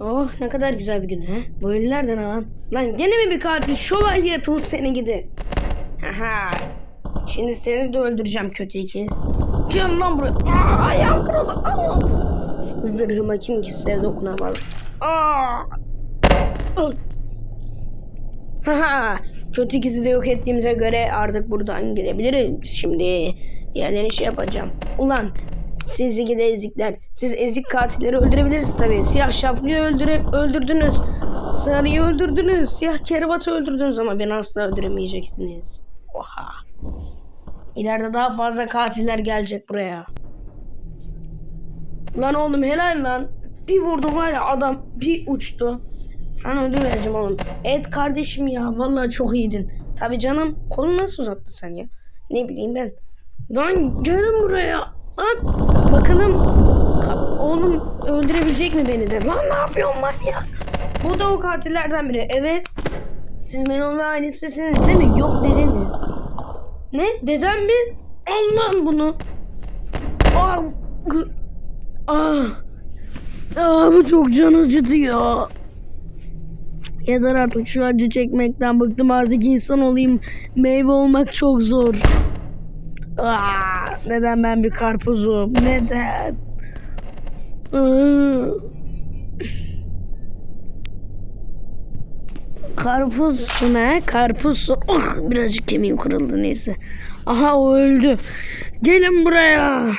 Oh ne kadar güzel bir gün he. Bu ölüler de ne lan? Gene mi bir katil? Şövalye yapıl seni gidi. Haha. Şimdi seni de öldüreceğim kötü ikiz. Gel lan buraya. Aa, ayağım kırıldı. Aa. Zırhıma kim kimseye dokunamaz. Aa. Haha. Kötü ikizi de yok ettiğimize göre artık buradan gidebiliriz. Şimdi diğerlerini şey yapacağım. Ulan sizi gide ezikler. Siz ezik katilleri öldürebilirsiniz tabii. Siyah şapkayı öldüre, öldürdünüz. Sarıyı öldürdünüz. Siyah kervatı öldürdünüz ama beni asla öldüremeyeceksiniz. Oha. İleride daha fazla katiller gelecek buraya. Lan oğlum helal lan. Bir vurdum var ya adam bir uçtu. Sana ödül vereceğim oğlum. Evet kardeşim ya vallahi çok iyiydin. Tabii canım kolunu nasıl uzattı sen ya? Ne bileyim ben. Lan gelin buraya. Lan bakalım ka- oğlum öldürebilecek mi beni de? Lan ne yapıyorsun manyak? Bu da o katillerden biri. Evet. Siz Melon ve ailesisiniz değil mi? Yok dede mi? Ne? Dedem mi? Allah'ım bunu. Ah. Ah. Ah bu çok can acıdı ya. Yeter artık şu acı çekmekten bıktım artık insan olayım. Meyve olmak çok zor. Aa, neden ben bir karpuzum? Neden? Aa. Karpuzsun ha? Karpuzsun. Oh, birazcık kemiğim kırıldı neyse. Aha o öldü. Gelin buraya.